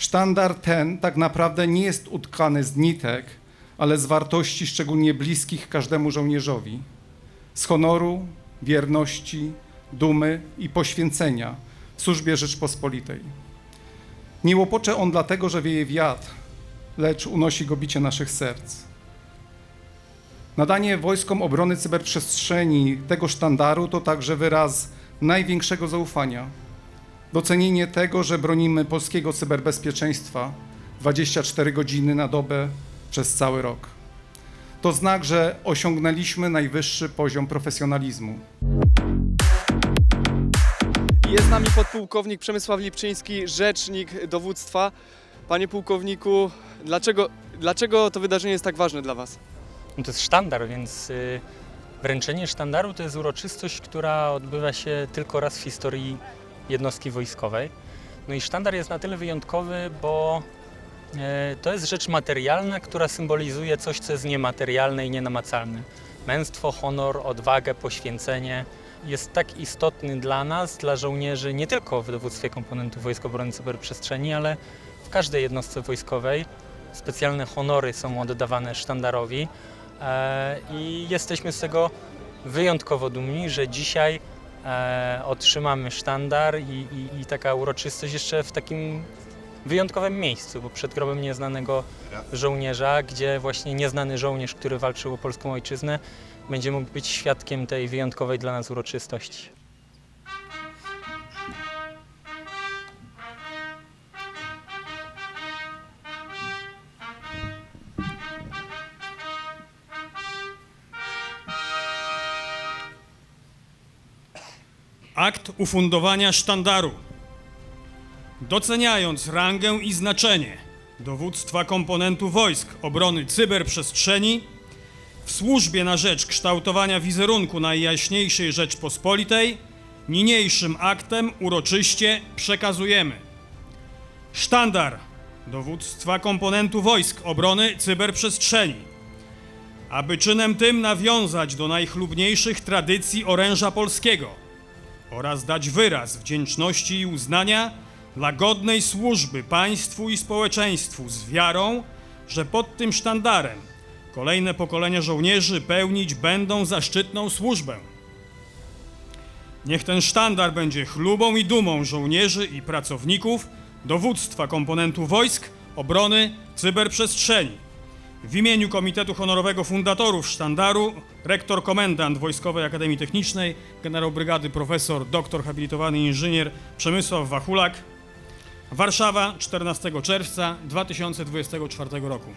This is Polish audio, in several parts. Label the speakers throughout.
Speaker 1: Sztandar ten tak naprawdę nie jest utkany z nitek, ale z wartości szczególnie bliskich każdemu żołnierzowi. Z honoru, wierności, dumy i poświęcenia w służbie Rzeczpospolitej. Nie łopocze on dlatego, że wieje wiatr, lecz unosi go bicie naszych serc. Nadanie wojskom obrony cyberprzestrzeni tego sztandaru to także wyraz największego zaufania. Docenienie tego, że bronimy polskiego cyberbezpieczeństwa 24 godziny na dobę przez cały rok. To znak, że osiągnęliśmy najwyższy poziom profesjonalizmu.
Speaker 2: Jest z nami podpułkownik Przemysław Lipczyński, rzecznik dowództwa. Panie pułkowniku, dlaczego, dlaczego to wydarzenie jest tak ważne dla Was?
Speaker 3: No to jest sztandar, więc y, wręczenie sztandaru to jest uroczystość, która odbywa się tylko raz w historii jednostki wojskowej. No i sztandar jest na tyle wyjątkowy, bo e, to jest rzecz materialna, która symbolizuje coś, co jest niematerialne i nienamacalne. Męstwo, honor, odwagę, poświęcenie jest tak istotny dla nas, dla żołnierzy, nie tylko w dowództwie komponentów Wojsk Obrony Cyberprzestrzeni, ale w każdej jednostce wojskowej. Specjalne honory są oddawane sztandarowi e, i jesteśmy z tego wyjątkowo dumni, że dzisiaj otrzymamy sztandar i, i, i taka uroczystość jeszcze w takim wyjątkowym miejscu, bo przed grobem nieznanego żołnierza, gdzie właśnie nieznany żołnierz, który walczył o polską ojczyznę, będzie mógł być świadkiem tej wyjątkowej dla nas uroczystości.
Speaker 4: Akt ufundowania sztandaru. Doceniając rangę i znaczenie dowództwa komponentu wojsk obrony cyberprzestrzeni w służbie na rzecz kształtowania wizerunku Najjaśniejszej Rzeczpospolitej, niniejszym aktem uroczyście przekazujemy sztandar dowództwa komponentu wojsk obrony cyberprzestrzeni, aby czynem tym nawiązać do najchlubniejszych tradycji oręża polskiego oraz dać wyraz wdzięczności i uznania dla godnej służby państwu i społeczeństwu z wiarą, że pod tym sztandarem kolejne pokolenia żołnierzy pełnić będą zaszczytną służbę. Niech ten sztandar będzie chlubą i dumą żołnierzy i pracowników dowództwa komponentu wojsk obrony cyberprzestrzeni. W imieniu Komitetu Honorowego Fundatorów Sztandaru, rektor komendant Wojskowej Akademii Technicznej, generał brygady profesor doktor habilitowany inżynier Przemysław Wachulak, Warszawa, 14 czerwca 2024 roku.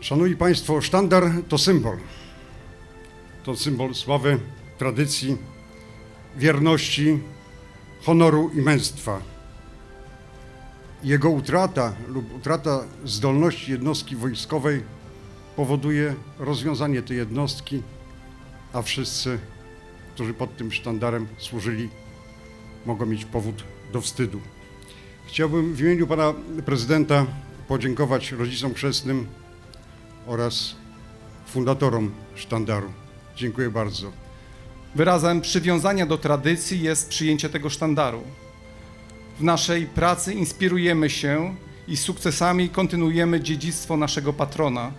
Speaker 5: Szanowni Państwo, sztandar to symbol. To symbol sławy, tradycji, wierności, honoru i męstwa. Jego utrata lub utrata zdolności jednostki wojskowej powoduje rozwiązanie tej jednostki, a wszyscy, którzy pod tym sztandarem służyli, mogą mieć powód do wstydu. Chciałbym w imieniu pana prezydenta podziękować rodzicom chrzestnym oraz fundatorom sztandaru. Dziękuję bardzo.
Speaker 1: Wyrazem przywiązania do tradycji jest przyjęcie tego sztandaru. W naszej pracy inspirujemy się i sukcesami kontynuujemy dziedzictwo naszego patrona,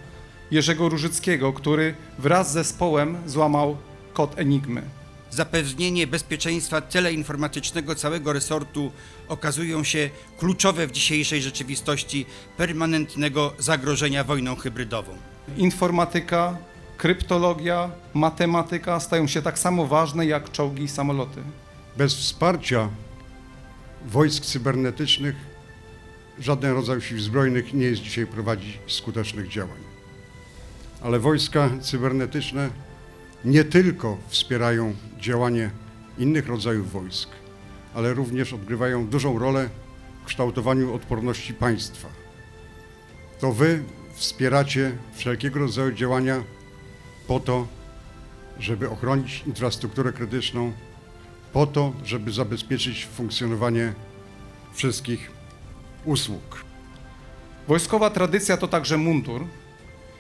Speaker 1: Jerzego Różyckiego, który wraz z zespołem złamał kod Enigmy.
Speaker 6: zapewnienie bezpieczeństwa teleinformatycznego całego resortu okazują się kluczowe w dzisiejszej rzeczywistości permanentnego zagrożenia wojną hybrydową.
Speaker 1: Informatyka, kryptologia, matematyka stają się tak samo ważne jak czołgi i samoloty.
Speaker 5: Bez wsparcia wojsk cybernetycznych żaden rodzaj sił zbrojnych nie jest dzisiaj prowadzić skutecznych działań. Ale wojska cybernetyczne nie tylko wspierają działanie innych rodzajów wojsk, ale również odgrywają dużą rolę w kształtowaniu odporności państwa. To wy wspieracie wszelkiego rodzaju działania po to, żeby ochronić infrastrukturę krytyczną, po to, żeby zabezpieczyć funkcjonowanie wszystkich usług.
Speaker 1: Wojskowa tradycja to także mundur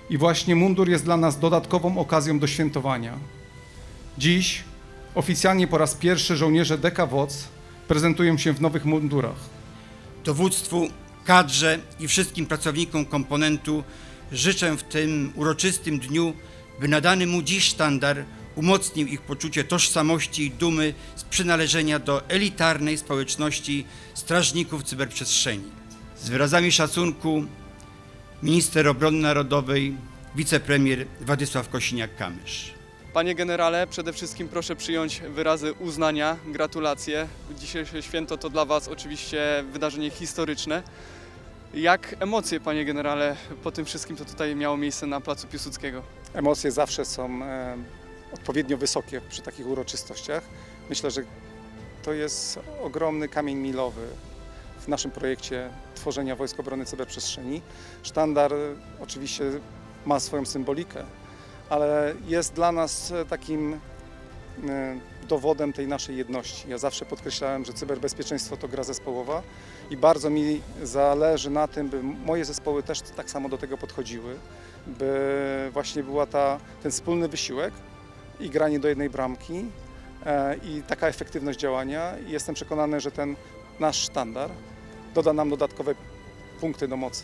Speaker 1: i właśnie mundur jest dla nas dodatkową okazją do świętowania. Dziś oficjalnie po raz pierwszy żołnierze DKWOC prezentują się w nowych mundurach.
Speaker 6: Dowództwu kadrze i wszystkim pracownikom komponentu życzę w tym uroczystym dniu, by nadany mu dziś sztandar umocnił ich poczucie tożsamości i dumy z przynależenia do elitarnej społeczności strażników cyberprzestrzeni. Z wyrazami szacunku minister obrony narodowej, wicepremier Władysław Kosiniak-Kamysz.
Speaker 2: Panie generale, przede wszystkim proszę przyjąć wyrazy uznania, gratulacje. Dzisiejsze święto to dla Was oczywiście wydarzenie historyczne. Jak emocje, panie generale, po tym wszystkim, co tutaj miało miejsce na Placu Piłsudskiego?
Speaker 1: Emocje zawsze są e, odpowiednio wysokie przy takich uroczystościach. Myślę, że to jest ogromny kamień milowy w naszym projekcie tworzenia Wojsk Obrony Cyberprzestrzeni. Sztandar e, oczywiście ma swoją symbolikę, ale jest dla nas e, takim e, dowodem tej naszej jedności. Ja zawsze podkreślałem, że cyberbezpieczeństwo to gra zespołowa i bardzo mi zależy na tym, by moje zespoły też tak samo do tego podchodziły, by właśnie była ta, ten wspólny wysiłek i granie do jednej bramki e, i taka efektywność działania. I jestem przekonany, że ten nasz sztandar doda nam dodatkowe punkty do mocy.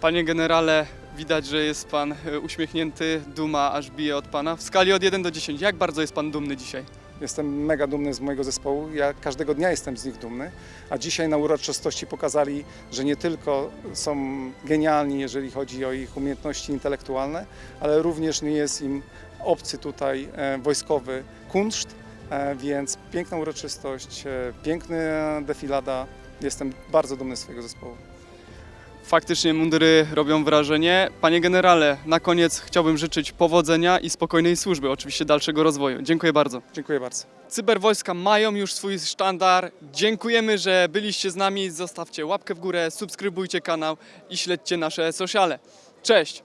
Speaker 2: Panie generale, widać, że jest Pan e, uśmiechnięty, duma aż bije od Pana. W skali od 1 do 10, jak bardzo jest Pan dumny dzisiaj?
Speaker 1: Jestem mega dumny z mojego zespołu. Ja każdego dnia jestem z nich dumny, a dzisiaj na uroczystości pokazali, że nie tylko są genialni, jeżeli chodzi o ich umiejętności intelektualne, ale również nie jest im obcy tutaj e, wojskowy kunszt, e, więc piękna uroczystość, e, piękna defilada. Jestem bardzo dumny z swojego zespołu.
Speaker 2: Faktycznie mundury robią wrażenie. Panie generale, na koniec chciałbym życzyć powodzenia i spokojnej służby, oczywiście dalszego rozwoju. Dziękuję bardzo.
Speaker 1: Dziękuję bardzo.
Speaker 2: Cyberwojska mają już swój sztandar. Dziękujemy, że byliście z nami. Zostawcie łapkę w górę, subskrybujcie kanał i śledźcie nasze sociale. Cześć!